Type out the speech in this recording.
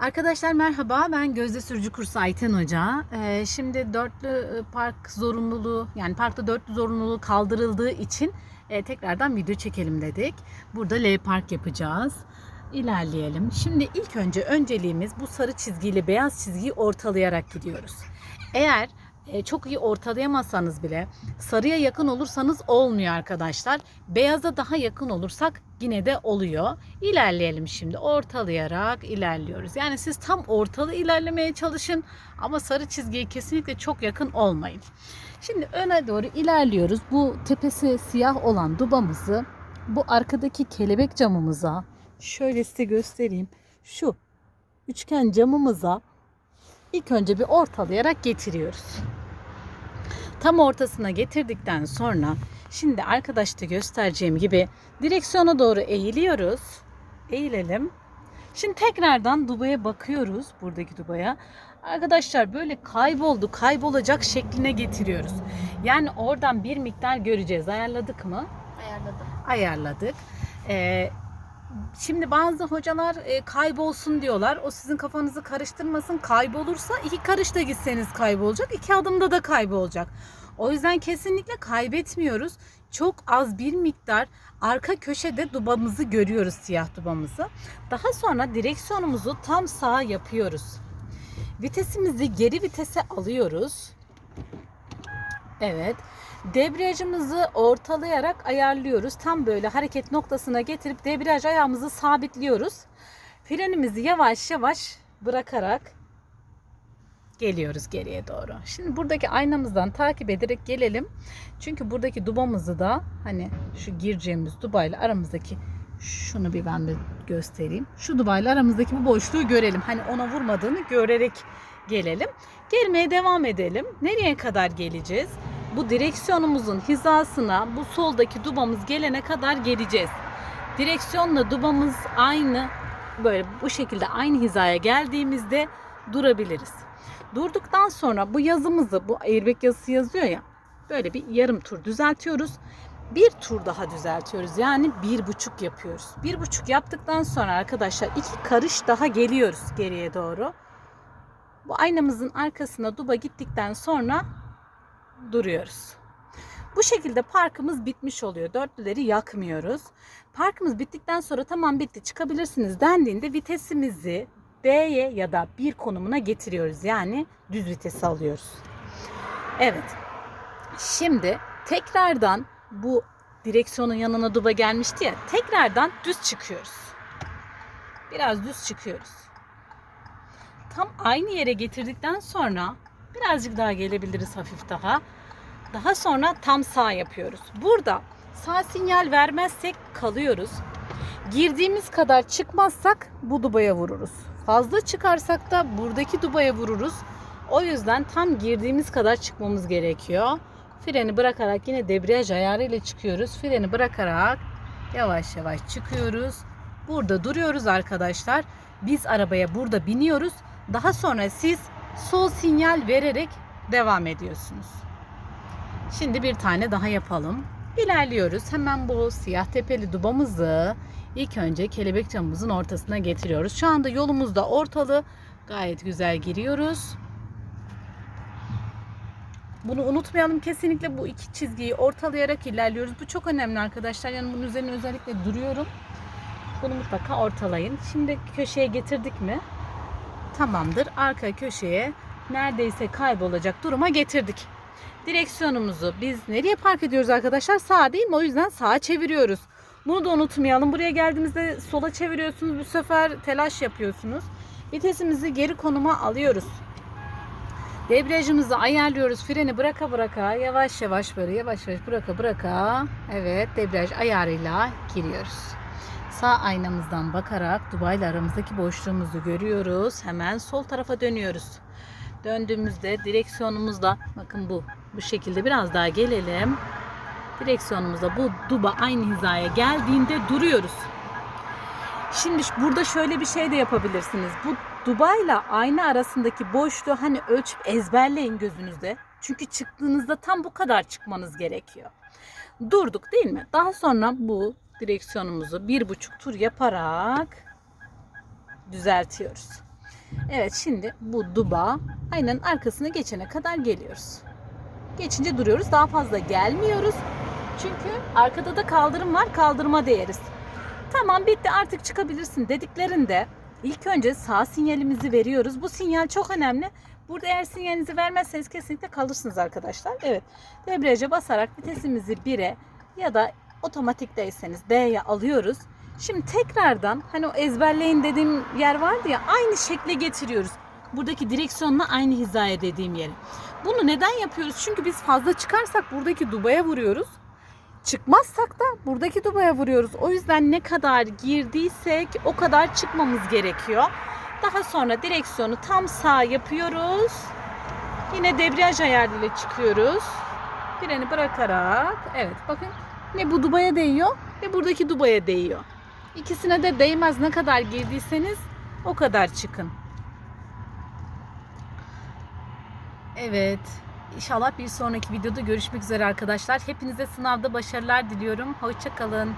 Arkadaşlar merhaba ben Gözde Sürücü Kursu Ayten Hoca. Ee, şimdi dörtlü e, park zorunluluğu yani parkta dörtlü zorunluluğu kaldırıldığı için e, tekrardan video çekelim dedik. Burada L park yapacağız. İlerleyelim. Şimdi ilk önce önceliğimiz bu sarı çizgiyle beyaz çizgiyi ortalayarak gidiyoruz. Eğer e, çok iyi ortalayamazsanız bile sarıya yakın olursanız olmuyor arkadaşlar. Beyaza daha yakın olursak yine de oluyor. İlerleyelim şimdi. Ortalayarak ilerliyoruz. Yani siz tam ortalı ilerlemeye çalışın ama sarı çizgiye kesinlikle çok yakın olmayın. Şimdi öne doğru ilerliyoruz. Bu tepesi siyah olan dubamızı bu arkadaki kelebek camımıza şöyle size göstereyim. Şu üçgen camımıza ilk önce bir ortalayarak getiriyoruz. Tam ortasına getirdikten sonra şimdi arkadaşta göstereceğim gibi direksiyona doğru eğiliyoruz. Eğilelim. Şimdi tekrardan dubaya bakıyoruz. Buradaki dubaya. Arkadaşlar böyle kayboldu, kaybolacak şekline getiriyoruz. Yani oradan bir miktar göreceğiz. Ayarladık mı? Ayarladım. Ayarladık. Ee, Şimdi bazı hocalar e, kaybolsun diyorlar. O sizin kafanızı karıştırmasın. Kaybolursa iki karışta gitseniz kaybolacak. iki adımda da kaybolacak. O yüzden kesinlikle kaybetmiyoruz. Çok az bir miktar arka köşede dubamızı görüyoruz siyah dubamızı. Daha sonra direksiyonumuzu tam sağa yapıyoruz. Vitesimizi geri vitese alıyoruz. Evet. Debriyajımızı ortalayarak ayarlıyoruz. Tam böyle hareket noktasına getirip debriyaj ayağımızı sabitliyoruz. Frenimizi yavaş yavaş bırakarak geliyoruz geriye doğru. Şimdi buradaki aynamızdan takip ederek gelelim. Çünkü buradaki dubamızı da hani şu gireceğimiz dubayla aramızdaki şunu bir ben de göstereyim. Şu dubayla aramızdaki bu boşluğu görelim. Hani ona vurmadığını görerek gelelim. Gelmeye devam edelim. Nereye kadar geleceğiz? Bu direksiyonumuzun hizasına bu soldaki dubamız gelene kadar geleceğiz. Direksiyonla dubamız aynı böyle bu şekilde aynı hizaya geldiğimizde durabiliriz. Durduktan sonra bu yazımızı bu airbag yazısı yazıyor ya böyle bir yarım tur düzeltiyoruz. Bir tur daha düzeltiyoruz. Yani bir buçuk yapıyoruz. Bir buçuk yaptıktan sonra arkadaşlar iki karış daha geliyoruz geriye doğru. Bu aynamızın arkasına duba gittikten sonra duruyoruz. Bu şekilde parkımız bitmiş oluyor. Dörtlüleri yakmıyoruz. Parkımız bittikten sonra tamam bitti çıkabilirsiniz dendiğinde vitesimizi D'ye ya da bir konumuna getiriyoruz. Yani düz vitesi alıyoruz. Evet. Şimdi tekrardan bu direksiyonun yanına duba gelmişti ya. Tekrardan düz çıkıyoruz. Biraz düz çıkıyoruz. Tam aynı yere getirdikten sonra birazcık daha gelebiliriz hafif daha. Daha sonra tam sağ yapıyoruz. Burada sağ sinyal vermezsek kalıyoruz. Girdiğimiz kadar çıkmazsak bu dubaya vururuz. Fazla çıkarsak da buradaki dubaya vururuz. O yüzden tam girdiğimiz kadar çıkmamız gerekiyor. Freni bırakarak yine debriyaj ayarı ile çıkıyoruz. Freni bırakarak yavaş yavaş çıkıyoruz. Burada duruyoruz arkadaşlar. Biz arabaya burada biniyoruz. Daha sonra siz sol sinyal vererek devam ediyorsunuz. Şimdi bir tane daha yapalım. İlerliyoruz. Hemen bu siyah tepeli dubamızı ilk önce kelebek camımızın ortasına getiriyoruz. Şu anda yolumuzda ortalı. Gayet güzel giriyoruz. Bunu unutmayalım kesinlikle bu iki çizgiyi ortalayarak ilerliyoruz. Bu çok önemli arkadaşlar. Yani bunun üzerine özellikle duruyorum. Bunu mutlaka ortalayın. Şimdi köşeye getirdik mi? Tamamdır. Arka köşeye neredeyse kaybolacak duruma getirdik. Direksiyonumuzu biz nereye park ediyoruz arkadaşlar? Sağa değil mi? O yüzden sağa çeviriyoruz. Bunu da unutmayalım. Buraya geldiğimizde sola çeviriyorsunuz. Bu sefer telaş yapıyorsunuz. Vitesimizi geri konuma alıyoruz. Debriyajımızı ayarlıyoruz. Freni bıraka bıraka yavaş yavaş böyle yavaş yavaş bıraka bıraka. Evet debriyaj ayarıyla giriyoruz. Sağ aynamızdan bakarak Dubai ile aramızdaki boşluğumuzu görüyoruz. Hemen sol tarafa dönüyoruz. Döndüğümüzde direksiyonumuzda bakın bu bu şekilde biraz daha gelelim. Direksiyonumuzda bu duba aynı hizaya geldiğinde duruyoruz. Şimdi burada şöyle bir şey de yapabilirsiniz. Bu Duba ile ayna arasındaki boşluğu hani ölçüp ezberleyin gözünüzde. Çünkü çıktığınızda tam bu kadar çıkmanız gerekiyor. Durduk değil mi? Daha sonra bu direksiyonumuzu bir buçuk tur yaparak düzeltiyoruz. Evet şimdi bu duba aynen arkasına geçene kadar geliyoruz. Geçince duruyoruz. Daha fazla gelmiyoruz. Çünkü arkada da kaldırım var. Kaldırıma değeriz. Tamam bitti artık çıkabilirsin dediklerinde ilk önce sağ sinyalimizi veriyoruz. Bu sinyal çok önemli. Burada eğer sinyalinizi vermezseniz kesinlikle kalırsınız arkadaşlar. Evet. Debriyaja basarak vitesimizi 1'e ya da otomatikteyseniz D'ye alıyoruz. Şimdi tekrardan hani o ezberleyin dediğim yer vardı ya aynı şekle getiriyoruz. Buradaki direksiyonla aynı hizaya dediğim yere. Bunu neden yapıyoruz? Çünkü biz fazla çıkarsak buradaki dubaya vuruyoruz. Çıkmazsak da buradaki dubaya vuruyoruz. O yüzden ne kadar girdiysek o kadar çıkmamız gerekiyor. Daha sonra direksiyonu tam sağ yapıyoruz. Yine debriyaj ayarıyla çıkıyoruz. Freni bırakarak evet bakın ne bu dubaya değiyor ne buradaki dubaya değiyor. İkisine de değmez ne kadar girdiyseniz o kadar çıkın. Evet. İnşallah bir sonraki videoda görüşmek üzere arkadaşlar. Hepinize sınavda başarılar diliyorum. Hoşçakalın.